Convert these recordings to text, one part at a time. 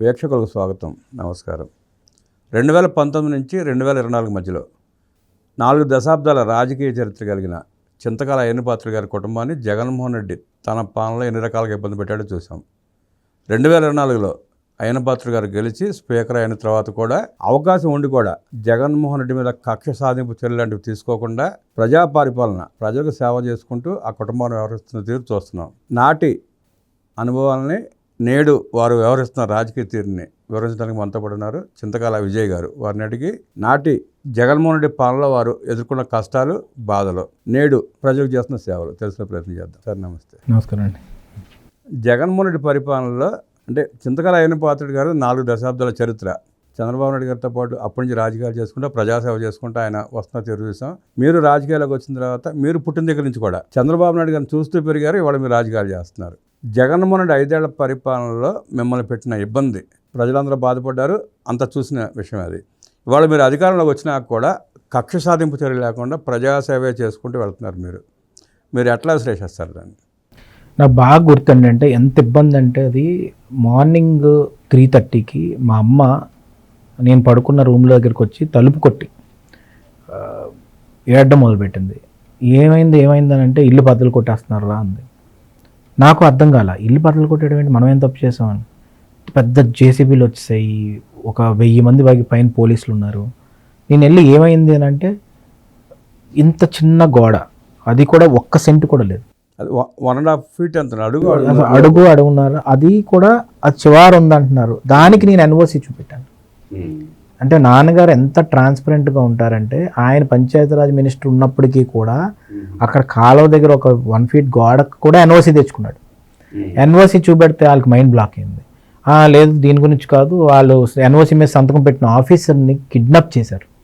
వీక్షకులకు స్వాగతం. నమస్కారం. రెండు వేల పంతొమ్మిది నుంచి రెండు వేల ఇరవై నాలుగు మధ్యలో నాలుగు దశాబ్దాల రాజకీయ చరిత్ర కలిగిన చింతకాల అయ్యనపాత్ర గారి కుటుంబాన్ని జగన్మోహన్ రెడ్డి తన పాలనలో ఎన్ని రకాలుగా ఇబ్బంది పెట్టాడో చూసాం రెండు వేల ఇరవై నాలుగులో అయ్యనపాత్ర గారు గెలిచి స్పీకర్ అయిన తర్వాత కూడా అవకాశం ఉండి కూడా జగన్మోహన్ రెడ్డి మీద కక్ష సాధింపు చర్యలు లాంటివి తీసుకోకుండా ప్రజా పరిపాలన ప్రజలకు సేవ చేసుకుంటూ ఆ కుటుంబాన్ని వ్యవహరిస్తున్న తీరు చూస్తున్నాం. నాటి అనుభవాలని నేడు వారు వ్యవహరిస్తున్న రాజకీయ తీరుని వివరించడానికి మనతో ఉన్నారు చింతకాల విజయ్ గారు. వారిని అడిగి నాటి జగన్మోహన్ రెడ్డి పాలనలో వారు ఎదుర్కొన్న కష్టాలు బాధలు. నేడు ప్రజలకు చేస్తున్న సేవలు. తెలిసిన ప్రయత్నం చేద్దాం. సార్ నమస్తే. నమస్కారం అండి. జగన్మోహన్ రెడ్డి పరిపాలనలో అంటే చింతకాల అయ్యన పాత్రుడు గారు నాలుగు దశాబ్దాల చరిత్ర. చంద్రబాబు నాయుడు గారితో పాటు అప్పటి నుంచి రాజకీయాలు చేసుకుంటూ ప్రజాసేవ చేసుకుంటూ ఆయన వస్తున్న తీరు చూసాం. మీరు రాజకీయాలకు వచ్చిన తర్వాత మీరు పుట్టిన దగ్గర నుంచి కూడా చంద్రబాబు నాయుడు గారిని చూస్తూ పెరిగారు. ఇవాళ మీరు రాజకీయాలు చేస్తున్నారు. జగన్మోహన్ ఐదేళ్ళ పరిపాలనలో మిమ్మల్ని పెట్టిన ఇబ్బంది. ప్రజలందరూ బాధపడ్డారు. అంత చూసిన విషయం అది. ఇవాళ మీరు అధికారంలోకి వచ్చినా కూడా కక్ష సాధింపు చర్య లేకుండా ప్రజాసేవే చేసుకుంటూ వెళ్తున్నారు మీరు. మీరు ఎట్లా విశ్లేషిస్తారు దాన్ని? నాకు బాగా గుర్తుండి అంటే ఎంత ఇబ్బంది అంటే అది మార్నింగ్ త్రీ థర్టీకి మా అమ్మ నేను పడుకున్న రూమ్ దగ్గరికి వచ్చి తలుపు కొట్టి ఏడ్డం ఏడడం మొదలుపెట్టింది. ఏమైంది ఏమైంది అని అంటే ఇల్లు బద్దలు కొట్టేస్తున్నారు రా అంది. నాకు అర్థం కాల. ఇల్లు బద్దలు కొట్టడం ఏంటి? మనం ఏం తప్పు చేసామని పెద్ద జేసీబీలు వచ్చాయి ఒక వెయ్యి మంది బాగి పైన పోలీసులు ఉన్నారు. నేను వెళ్ళి ఏమైంది అని అంటే ఇంత చిన్న గోడ. అది కూడా ఒక్క సెంట్ కూడా లేదు. అది వన్ అండ్ హాఫ్ ఫీట్ ఎంత అడుగు అడుగు. అడుగున్నారు అది కూడా అది చివారు ఉందంటున్నారు. దానికి నేను ఎన్ఓసి చూపెట్టాను. అంటే నాన్నగారు ఎంత ట్రాన్స్పరెంట్గా ఉంటారంటే ఆయన పంచాయతీరాజ్ మినిస్టర్ ఉన్నప్పటికీ కూడా అక్కడ కాలువ దగ్గర ఒక వన్ ఫీట్ గోడకు కూడా ఎన్ఓసి తెచ్చుకున్నాడు. ఎన్ఓసి చూపెడితే వాళ్ళకి మైండ్ బ్లాక్ అయింది. "ఆ, లేదు దీని గురించి కాదు వాళ్ళు ఎన్ఓసి మీద సంతకం పెట్టిన ఆఫీసర్ని కిడ్నాప్ చేశారు.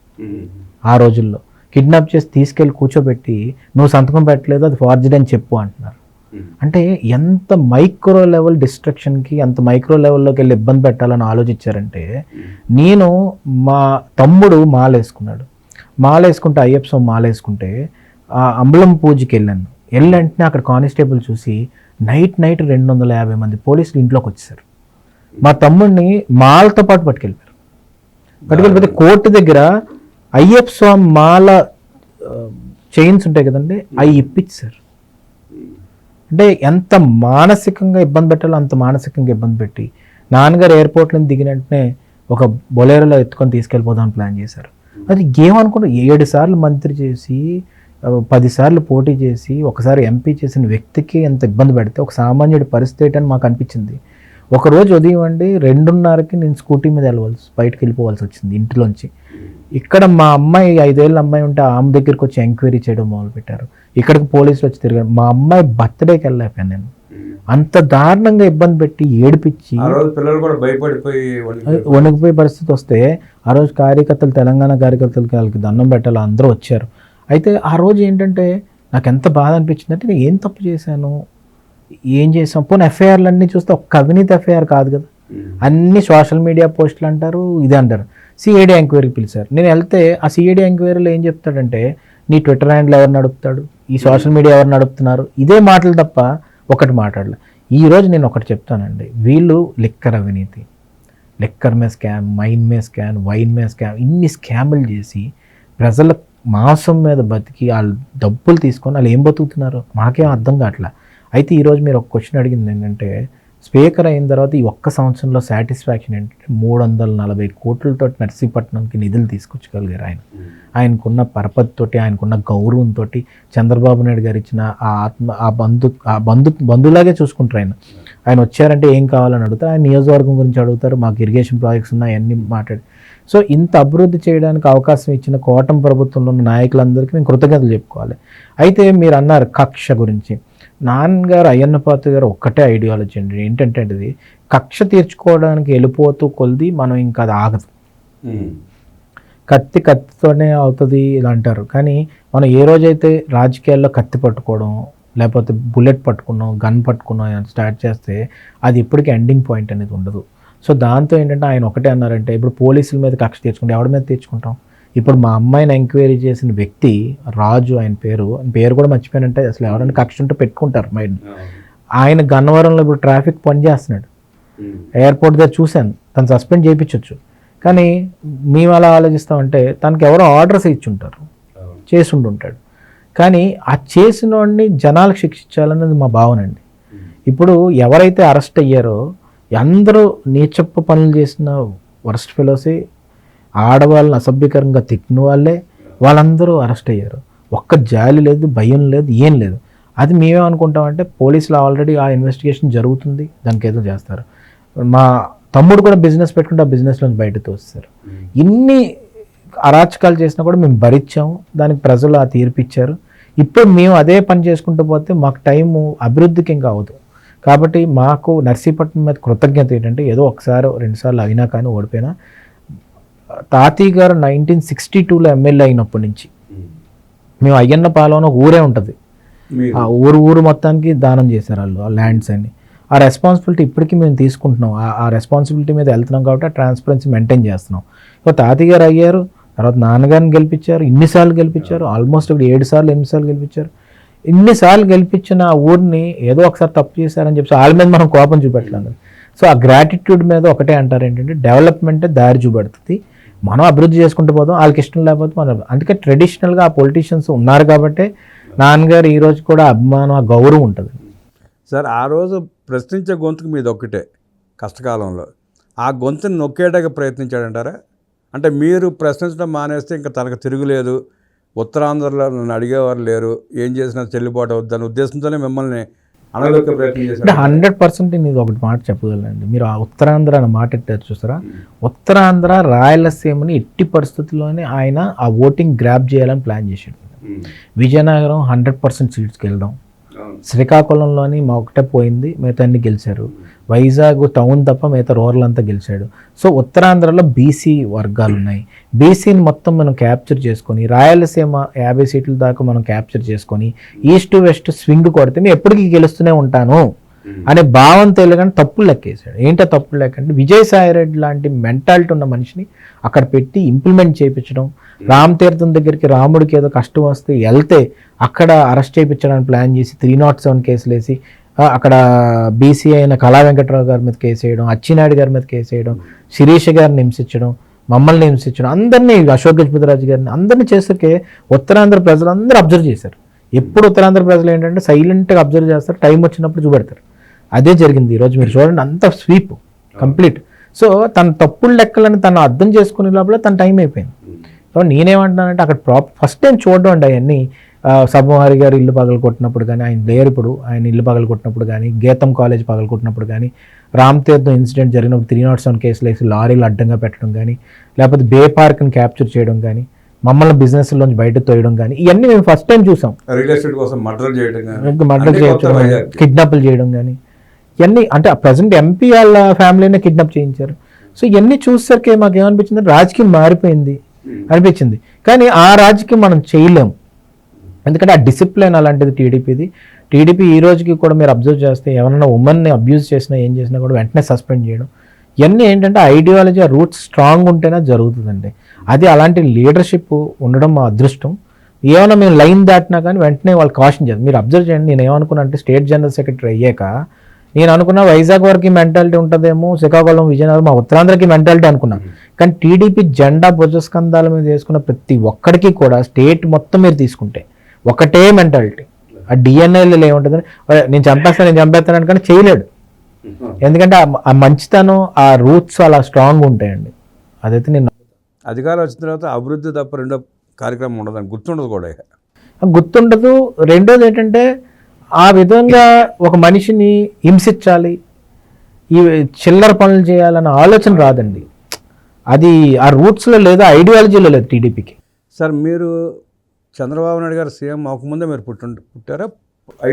ఆ రోజుల్లో. కిడ్నాప్ చేసి తీసుకెళ్ళి కూర్చోబెట్టి నువ్వు సంతకం పెట్టలేదు అది ఫార్జడ్ అని చెప్పు అంటున్నారు. అంటే ఎంత మైక్రో లెవెల్ డిస్ట్రక్షన్కి ఎంత మైక్రో లెవెల్లోకి వెళ్ళి ఇబ్బంది పెట్టాలని ఆలోచించారంటే నేను మా తమ్ముడు మాలేసుకున్నాడు. మాలేసుకుంటే అయ్యప్ప స్వామి మాలేసుకుంటే ఆ అంబలం పూజకి వెళ్ళాను వెళ్ళంటే అక్కడ కానిస్టేబుల్ చూసి నైట్ నైట్ రెండు వందల యాభై మంది పోలీసులు ఇంట్లోకి వచ్చేసారు మా తమ్ముడిని మాలతో పాటు పట్టుకెళ్ళిపోయారు. పట్టుకెళ్ళిపోతే కోర్టు దగ్గర అయ్యప్ప స్వామి మాల చైన్స్ ఉంటాయి కదండి అవి ఇప్పించారు అంటే ఎంత మానసికంగా ఇబ్బంది పెట్టాలో అంత మానసికంగా ఇబ్బంది పెట్టి నాన్నగారు ఎయిర్పోర్ట్ నుంచి దిగిన వెంటనే ఒక బొలేరోలో ఎత్తుకొని తీసుకెళ్ళిపోదామని ప్లాన్ చేశారు. అది ఏమనుకుంటా ఏడు సార్లు మంత్రి చేసి ఆ, పది సార్లు పోటీ చేసి ఒకసారి ఎంపీ చేసిన వ్యక్తికి ఎంత ఇబ్బంది పెడితే ఒక సామాన్యుడి పరిస్థితి అని మాకు అనిపించింది. ఒక రోజు ఉదయం అండి రెండున్నరకి నేను స్కూటీ మీద వెళ్ళవలసి బయటకు వెళ్ళిపోవాల్సి వచ్చింది ఇంటిలోంచి. ఇక్కడ మా అమ్మాయి ఐదేళ్ళ అమ్మాయి ఉంటే ఆమె దగ్గరికి వచ్చి ఎంక్వైరీ చేయడం మొదలుపెట్టారు. ఇక్కడికి పోలీసులు వచ్చి తిరిగారు. మా అమ్మాయి బర్త్డేకి వెళ్ళలేకపోయాను నేను. అంత దారుణంగా ఇబ్బంది పెట్టి ఏడిపించి పిల్లలు కూడా భయపడిపోయి వణికిపోయే పరిస్థితి వస్తే ఆ రోజు కార్యకర్తలు తెలంగాణ కార్యకర్తలకి వాళ్ళకి దండం పెట్టాలి అందరూ వచ్చారు. అయితే ఆ రోజు ఏంటంటే నాకు ఎంత బాధ అనిపించింది అంటే నేను ఏం తప్పు చేశాను? ఏం చేసాం పోనీ ఎఫ్ఐఆర్లు అన్నీ చూస్తే ఒక్క అవినీతి ఎఫ్ఐఆర్ కాదు కదా. అన్ని సోషల్ మీడియా పోస్టులు అంటారు ఇది అంటారు. సిఐడి ఎంక్వైరీకి పిలిచారు. నేను వెళ్తే ఆ సిఐడి ఎంక్వైరీలో ఏం చెప్తాడంటే నీ ట్విట్టర్ హ్యాండిల్ ఎవరు నడుపుతాడు ఈ సోషల్ మీడియా ఎవరు నడుపుతున్నారు ఇదే మాటలు తప్ప ఒకటి మాట్లాడలే. ఈ రోజు నేను ఒకటి చెప్తానండి. వీళ్ళు లిక్కర్ అవినీతి. లిక్కర్ మే స్కామ్ మైన్ మే స్కామ్ వైన్ మే స్కామ్ ఇన్ని స్కాములు చేసి ప్రజల మాంసం మీద బతికి వాళ్ళు డబ్బులు తీసుకొని వాళ్ళు ఏం బతుకుతున్నారు? మాకేం అర్థం కావట్లే? అయితే ఈరోజు మీరు ఒక క్వశ్చన్ అడిగింది ఏంటంటే స్పీకర్ అయిన తర్వాత ఈ ఒక్క సంవత్సరంలో సాటిస్ఫాక్షన్ ఏంటంటే మూడు వందల నలభై కోట్లతో నర్సీపట్నంకి నిధులు తీసుకొచ్చగలిగారు ఆయన. ఆయనకున్న పరపతితోటి ఆయనకున్న గౌరవంతో చంద్రబాబు నాయుడు గారు ఇచ్చిన ఆ ఆత్మ ఆ బంధు ఆ బంధు బంధులాగే చూసుకుంటారు ఆయన. ఆయన వచ్చారంటే ఏం కావాలని అడుగుతారు? ఆయన నియోజకవర్గం గురించి అడుగుతారు మాకు ఇరిగేషన్ ప్రాజెక్ట్స్ ఉన్నాయి అన్నీ మాట్లాడి. సో ఇంత అభివృద్ధి చేయడానికి అవకాశం ఇచ్చిన కోటం ప్రభుత్వంలో ఉన్న నాయకులందరికీ మేము కృతజ్ఞతలు చెప్పుకోవాలి. అయితే మీరు అన్నారు కక్ష గురించి. నాన్నగారు అయ్యన్నపాత్ర గారు ఒక్కటే ఐడియాలజీ అండి. ఏంటంటే అది కక్ష తీర్చుకోవడానికి వెళ్ళిపోతూ కొలిది మనం ఇంకా అది ఆగదు. కత్తి కత్తితోనే అవుతుంది ఇలా అంటారు. కానీ మనం ఏ రోజైతే రాజకీయాల్లో కత్తి పట్టుకోవడం లేకపోతే బుల్లెట్ పట్టుకున్నాం గన్ పట్టుకున్నాం స్టార్ట్ చేస్తే అది ఇప్పటికీ ఎండింగ్ పాయింట్ అనేది ఉండదు. సో దాంతో ఏంటంటే ఆయన ఒకటే అన్నారంటే ఇప్పుడు పోలీసుల మీద కక్ష తీర్చుకుంటే ఎవరి మీద తీర్చుకుంటాం? ఇప్పుడు మా అమ్మాయిని ఎంక్వైరీ చేసిన వ్యక్తి రాజు ఆయన పేరు పేరు కూడా మర్చిపోయానంటే అసలు ఎవరైనా కక్ష ఉంటే పెట్టుకుంటారు మైండ్ ఆయన గన్నవరంలో ఇప్పుడు ట్రాఫిక్ పని చేస్తున్నాడు ఎయిర్పోర్ట్ దగ్గర చూశాను తను సస్పెండ్ చేయించవచ్చు కానీ మేము అలా ఆలోచిస్తామంటే తనకి ఎవరో ఆర్డర్స్ ఇచ్చుంటారు చేసి ఉండుంటాడు కానీ ఆ చేసిన వాడిని జనాలకు శిక్షించాలన్నది మా భావన అండి. ఇప్పుడు ఎవరైతే అరెస్ట్ అయ్యారో అందరూ నీచప్ప పనులు చేసిన వరస్ట్ ఫెలోసే ఆడవాళ్ళని అసభ్యకరంగా తిట్టిన వాళ్ళే వాళ్ళందరూ అరెస్ట్ అయ్యారు. ఒక్క జాలి లేదు భయం లేదు ఏం లేదు. అది మేమేమనుకుంటామంటే పోలీసులు ఆల్రెడీ ఆ ఇన్వెస్టిగేషన్ జరుగుతుంది దానికి ఏదో చేస్తారు. మా తమ్ముడు కూడా బిజినెస్ పెట్టుకుంటే ఆ బిజినెస్లో బయటకు వస్తారు ఇన్ని అరాచకాలు చేసినా కూడా మేము భరించాము దానికి ప్రజలు ఆ తీర్పు ఇచ్చారు. ఇప్పుడు మేము అదే పని చేసుకుంటూ పోతే మాకు టైము అభివృద్ధికి ఇంకా అవ్వదు కాబట్టి మాకు నర్సీపట్నం మీద కృతజ్ఞత ఏంటంటే ఏదో ఒకసారి రెండుసార్లు అయినా కానీ ఓడిపోయినా తాతయ్య గారు నైన్టీన్ సిక్స్టీ టూలో ఎమ్మెల్యే అయినప్పటి నుంచి మేము అయ్యన్న పాలెం ఒక ఊరే ఉంటుంది. ఆ ఊరు ఊరు మొత్తానికి దానం చేశారు వాళ్ళు ఆ ల్యాండ్స్ అన్ని. ఆ రెస్పాన్సిబిలిటీ ఇప్పటికీ మేము తీసుకుంటున్నాం. ఆ- ఆ రెస్పాన్సిబిలిటీ మీద వెళ్తున్నాం కాబట్టి ఆ ట్రాన్స్పరెన్సీ మెయింటైన్ చేస్తున్నాం. ఇప్పుడు తాతయ్య గారు అయ్యారు తర్వాత నాన్నగారిని గెలిపించారు ఇన్నిసార్లు గెలిపించారు ఆల్మోస్ట్ ఇప్పుడు ఏడు సార్లు ఎనిమిది సార్లు గెలిపించారు. ఇన్నిసార్లు గెలిపించిన ఆ ఊరిని ఏదో ఒకసారి తప్పు చేశారని చెప్పి వాళ్ళ మీద మనం కోపం చూపెట్టలేదు సో ఆ గ్రాటిట్యూడ్ మీద ఒకటే అంటారు ఏంటంటే డెవలప్మెంటే దారి చూపెడుతుంది. మనం అభివృద్ధి చేసుకుంటూ పోదాం వాళ్ళకి ఇష్టం లేకపోతే మనం అందుకే ట్రెడిషనల్గా ఆ పొలిటీషియన్స్ ఉన్నారు కాబట్టి నాన్నగారు ఈరోజు కూడా అభిమానం ఆ గౌరవం ఉంటుంది. సార్ ఆ రోజు ప్రశ్నించే గొంతుకు మీద ఒక్కటే కష్టకాలంలో. ఆ గొంతుని నొక్కేయడానికి ప్రయత్నించాడంటారా? అంటే మీరు ప్రశ్నించడం మానేస్తే ఇంకా తనకు తిరుగులేదు ఉత్తరాంధ్రలో నన్ను అడిగేవారు లేరు ఏం చేసినా చెల్లుబాటు అవుద్దనే ఉద్దేశంతోనే మిమ్మల్ని అనగలొక్కే ప్రయత్నం అంటే హండ్రెడ్ పర్సెంట్ నేను ఒకటి మాట చెప్పగలండి మీరు ఆ ఉత్తరాంధ్ర అన్న మాట ఎట్టారు చూసారా? ఉత్తరాంధ్ర రాయలసీమని ఎట్టి పరిస్థితుల్లోనే ఆయన ఆ ఓటింగ్ గ్రాప్ చేయాలని ప్లాన్ చేశాడు విజయనగరం హండ్రెడ్ పర్సెంట్ సీట్స్కి వెళ్ళడం శ్రీకాకుళంలోని మా ఒకటే పోయింది మిగతా అన్ని గెలిచారు. వైజాగ్ టౌన్ తప్ప మిగతా రూరల్ అంతా గెలిచాడు. సో ఉత్తరాంధ్రలో బీసీ వర్గాలు ఉన్నాయి బీసీని మొత్తం మనం క్యాప్చర్ చేసుకొని రాయలసీమ యాభై సీట్ల దాకా మనం క్యాప్చర్ చేసుకొని ఈస్ట్ వెస్ట్ స్వింగ్ కొడితే మేము ఎప్పటికీ గెలుస్తూనే ఉంటాను. అనే భావం తెలియగానే తప్పులు లెక్కేశాడు. ఏంటో తప్పులు లెక్క అంటే విజయసాయి రెడ్డి లాంటి మెంటాలిటీ ఉన్న మనిషిని అక్కడ పెట్టి ఇంప్లిమెంట్ చేయించడం. రామ్ తీర్థం దగ్గరికి రాముడికి ఏదో కష్టం వస్తే వెళ్తే అక్కడ అరెస్ట్ చేయించడానికి ప్లాన్ చేసి త్రీ నాట్ సెవెన్ కేసులు వేసి అక్కడ బీసీ అయిన కళా వెంకట్రావు గారి మీద కేసు వేయడం అచ్చినాయుడు గారి మీద కేసు వేయడం శిరీష గారిని హింసించడం మమ్మల్ని హింసించడం అందరినీ అశోక్ గజపతిరాజు గారిని అందరినీ చేసరికి ఉత్తరాంధ్ర ప్రజలందరూ అబ్జర్వ్ చేశారు. ఎప్పుడు ఉత్తరాంధ్ర ప్రజలు ఏంటంటే సైలెంట్గా అబ్జర్వ్ చేస్తారు టైం వచ్చినప్పుడు చూపెడతారు. అదే జరిగింది ఈరోజు మీరు చూడండి అంత స్వీప్ కంప్లీట్ సో తన తప్పులు లెక్కలని తను అర్థం చేసుకునే లోపల తన టైం అయిపోయింది. సో నేనేమంటున్నానంటే అక్కడ ప్రాప్ ఫస్ట్ టైం చూడడం అండి అవన్నీ. సబ్బమారి గారు ఇల్లు పగలు కొట్టినప్పుడు కానీ ఆయన లేరు ఇప్పుడు. ఆయన ఇల్లు పగలు కొట్టినప్పుడు కానీ గీతం కాలేజ్ పగలు కొట్టినప్పుడు కానీ రామ్ తీర్థం ఇన్సిడెంట్ జరిగినప్పుడు త్రీ నాట్ సెవెన్ కేసులు వేసి లారీలు అడ్డంగా పెట్టడం కానీ లేకపోతే బే పార్క్ని క్యాప్చర్ చేయడం కానీ మమ్మల్ని బిజినెస్లోంచి బయట తోయడం కానీ ఇవన్నీ మేము ఫస్ట్ టైం చూసాం. రియల్ ఎస్టేట్ కోసం మర్డర్ చేయడం మర్డర్ చేయడం. కిడ్నాప్లు చేయడం కానీ ఇవన్నీ అంటే ప్రజెంట్ ఎంపీ వాళ్ళ ఫ్యామిలీనే కిడ్నాప్ చేయించారు. సో ఇవన్నీ చూసేసరికి మాకు ఏమనిపించింది రాజకీయం మారిపోయింది అనిపించింది. కానీ ఆ రాజకీయం మనం చేయలేము ఎందుకంటే ఆ డిసిప్లిన్ అలాంటిది టీడీపీది. టీడీపీ ఈ రోజుకి కూడా మీరు అబ్జర్వ్ చేస్తే ఎవరైనా ఉమెన్ని అబ్యూజ్ చేసినా ఏం చేసినా కూడా వెంటనే సస్పెండ్ చేయడం. ఇవన్నీ ఏంటంటే ఐడియాలజీ ఆ రూట్స్ స్ట్రాంగ్ ఉంటేనే జరుగుతుందండి. అది అలాంటి లీడర్షిప్ ఉండడం మా అదృష్టం. ఏమైనా మేము లైన్ దాటినా కానీ వెంటనే వాళ్ళు కాషన్ చేస్తారు మీరు అబ్జర్వ్ చేయండి. నేను ఏమనుకున్నా అంటే స్టేట్ జనరల్ సెక్రటరీ అయ్యాక నేను అనుకున్నా వైజాగ్ వరకు మెంటాలిటీ ఉంటుందేమో శ్రీకాకుళం విజయనగరం మా ఉత్తరాంధ్రకి మెంటాలిటీ అనుకున్నా. కానీ టీడీపీ జెండా భుజస్కంధాల మీద వేసుకున్న ప్రతి ఒక్కడికి కూడా స్టేట్ మొత్తం మీరు తీసుకుంటే ఒకటే మెంటాలిటీ ఆ డిఎన్ఏలో ఏముంటుందని "ఒరే, నేను చంపేస్తాను నేను చంపేస్తాను కానీ చేయలేడు. ఎందుకంటే ఆ- మంచితనం ఆ రూట్స్ అలా స్ట్రాంగ్ ఉంటాయండి. అదైతే నేను అధికారం వచ్చిన తర్వాత అభివృద్ధి తప్ప రెండో కార్యక్రమం ఉండదని గుర్తుండదు కూడా. గుర్తుండదు. రెండోది ఏంటంటే ఆ విధంగా ఒక మనిషిని హింసించాలి ఈ చిల్లర పనులు చేయాలన్న ఆలోచన రాదండి. అది ఆ రూట్స్లో లేదు ఐడియాలజీలో లేదు టీడీపీకి. సార్ మీరు చంద్రబాబు నాయుడు గారు సీఎం అవ్వకముందే మీరు పుట్టు పుట్టారా?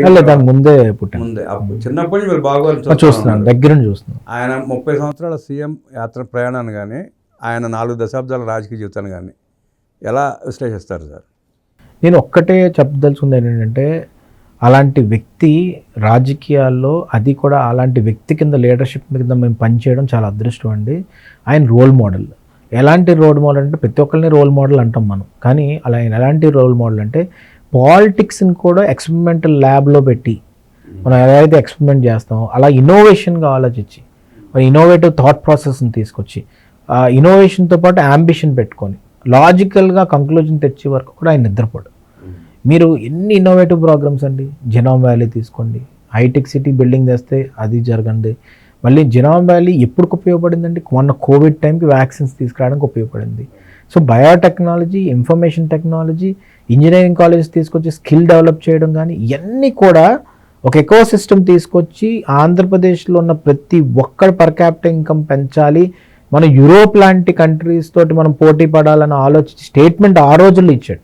లేదు దాని ముందే పుట్టాను. ముందే. చిన్నప్పటి నుంచి మీరు బాగా చూస్తున్నాను దగ్గర నుంచి చూస్తున్నాను. ఆయన ముప్పై సంవత్సరాల సీఎం యాత్ర ప్రయాణాన్ని కానీ ఆయన నాలుగు దశాబ్దాల రాజకీయ జీవితాన్ని కానీ ఎలా విశ్లేషిస్తారు సార్? నేను ఒక్కటే చెప్పదలుచుకుంది ఏంటంటే అలాంటి వ్యక్తి రాజకీయాల్లో అది కూడా అలాంటి వ్యక్తి కింద లీడర్షిప్ కింద మేము పనిచేయడం చాలా అదృష్టం అండి. ఆయన రోల్ మోడల్. ఎలాంటి రోల్ మోడల్ అంటే ప్రతి ఒక్కరిని రోల్ మోడల్ అంటాం మనం. కానీ అలా ఆయన ఎలాంటి రోల్ మోడల్ అంటే పాలిటిక్స్ని కూడా ఎక్స్పెరిమెంటల్ ల్యాబ్లో పెట్టి మనం ఎలా అయితే ఎక్స్పెరిమెంట్ చేస్తామో అలా ఇన్నోవేషన్గా ఆలోచించి ఇన్నోవేటివ్ థాట్ ప్రాసెస్ని తీసుకొచ్చి ఆ ఇన్నోవేషన్తో పాటు అంబిషన్ పెట్టుకొని లాజికల్గా కంక్లూజన్ తెచ్చే వరకు కూడా ఆయన నిద్రపోడు. మీరు ఎన్ని ఇన్నోవేటివ్ ప్రోగ్రామ్స్ అండి? జెనామ్ వ్యాలీ తీసుకోండి. హైటెక్ సిటీ బిల్డింగ్ తెస్తే అది జరగండి. మళ్ళీ జెనామ్ వ్యాలీ ఎప్పుడు ఉపయోగపడిందండి? మొన్న కోవిడ్ టైంకి వ్యాక్సిన్స్ తీసుకురావడానికి ఉపయోగపడింది. So biotechnology information technology engineering colleges తీసుకొచ్చి స్కిల్ డెవలప్ చేయడం కానీ ఇవన్నీ కూడా ఒక ఎకో సిస్టమ్ తీసుకొచ్చి ఆంధ్రప్రదేశ్లో ఉన్న ప్రతి ఒక్కరి పర్ క్యాపిటల్ ఇన్కమ్ పెంచాలి. మన యూరోప్ లాంటి కంట్రీస్ తోటి మనం పోటీ పడాలని ఆలోచించి స్టేట్మెంట్ ఆ రోజుల్లో ఇచ్చాడు.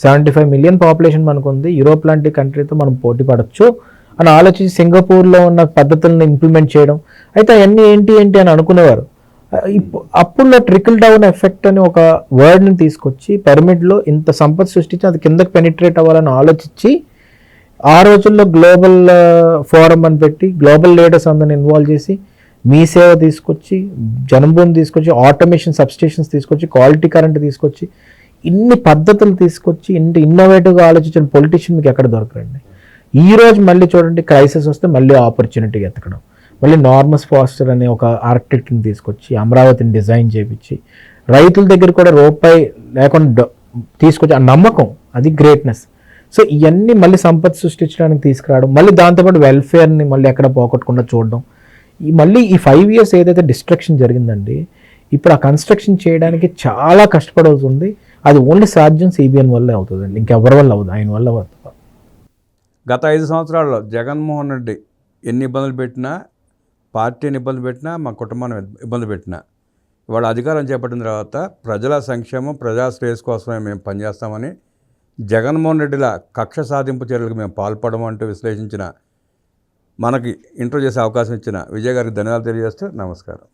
సెవెంటీ ఫైవ్ మిలియన్ పాపులేషన్ మనకు ఉంది యూరోప్ లాంటి కంట్రీతో మనం పోటీ పడవచ్చు అని ఆలోచించి సింగపూర్లో ఉన్న పద్ధతులను ఇంప్లిమెంట్ చేయడం. అయితే అవన్నీ ఏంటి ఏంటి అని అనుకునేవారు. ఇప్పు- అప్పుడులో ట్రికల్ డౌన్ ఎఫెక్ట్ అని ఒక వర్డ్ని తీసుకొచ్చి పిరమిడ్లో ఇంత సంపద సృష్టించి అది కిందకి పెనిట్రేట్ అవ్వాలని ఆలోచించి ఆ రోజుల్లో గ్లోబల్ ఫోరం అని పెట్టి గ్లోబల్ లీడర్స్ అందరిని ఇన్వాల్వ్ చేసి మీ సేవ తీసుకొచ్చి జనభూమి తీసుకొచ్చి ఆటోమేషన్ సబ్స్టేషన్స్ తీసుకొచ్చి క్వాలిటీ కరెంట్ తీసుకొచ్చి ఇన్ని పద్ధతులు తీసుకొచ్చి ఇంటి ఇన్నోవేటివ్గా ఆలోచించిన పొలిటీషియన్ మీకు ఎక్కడ దొరకరండి ఈ రోజు మళ్ళీ చూడండి క్రైసిస్ వస్తే మళ్ళీ ఆపర్చునిటీ ఎతకడం. మళ్ళీ నార్మస్ ఫాస్టర్ అనే ఒక ఆర్కిటెక్ట్ని తీసుకొచ్చి అమరావతిని డిజైన్ చేపించి రైతుల దగ్గర కూడా రూపాయి లేకుండా డ- తీసుకొచ్చి ఆ నమ్మకం అది గ్రేట్నెస్ సో ఇవన్నీ మళ్ళీ సంపద సృష్టించడానికి తీసుకురావడం మళ్ళీ దాంతోపాటు వెల్ఫేర్ని మళ్ళీ ఎక్కడ పోగొట్టకుండా చూడడం. ఈ మళ్ళీ ఈ ఫైవ్ ఇయర్స్ ఏదైతే డిస్ట్రక్షన్ జరిగిందండి ఇప్పుడు ఆ కన్స్ట్రక్షన్ చేయడానికి చాలా కష్టపడవుతుంది అది ఓన్లీ సాధ్యం సిబిఎన్ వల్లే అవుతుందండి. ఇంకెవరి వల్ల అవుతుంది ఆయన వల్ల అవుతుంది గత ఐదు సంవత్సరాల్లో జగన్మోహన్ రెడ్డి ఎన్ని ఇబ్బందులు పెట్టినా పార్టీని ఇబ్బంది పెట్టినా మా కుటుంబాన్ని ఇబ్బంది పెట్టినా ఇవాళ అధికారం చేపట్టిన తర్వాత ప్రజల సంక్షేమం ప్రజా శ్రేయస్ కోసమే మేము పనిచేస్తామని జగన్మోహన్ రెడ్డిల కక్ష సాధింపు చర్యలకు మేము పాల్పడము అంటూ విశ్లేషించిన మనకి ఇంటర్వ్యూ చేసే అవకాశం ఇచ్చిన విజయ్ గారికి ధన్యవాదాలు తెలియజేస్తూ నమస్కారం.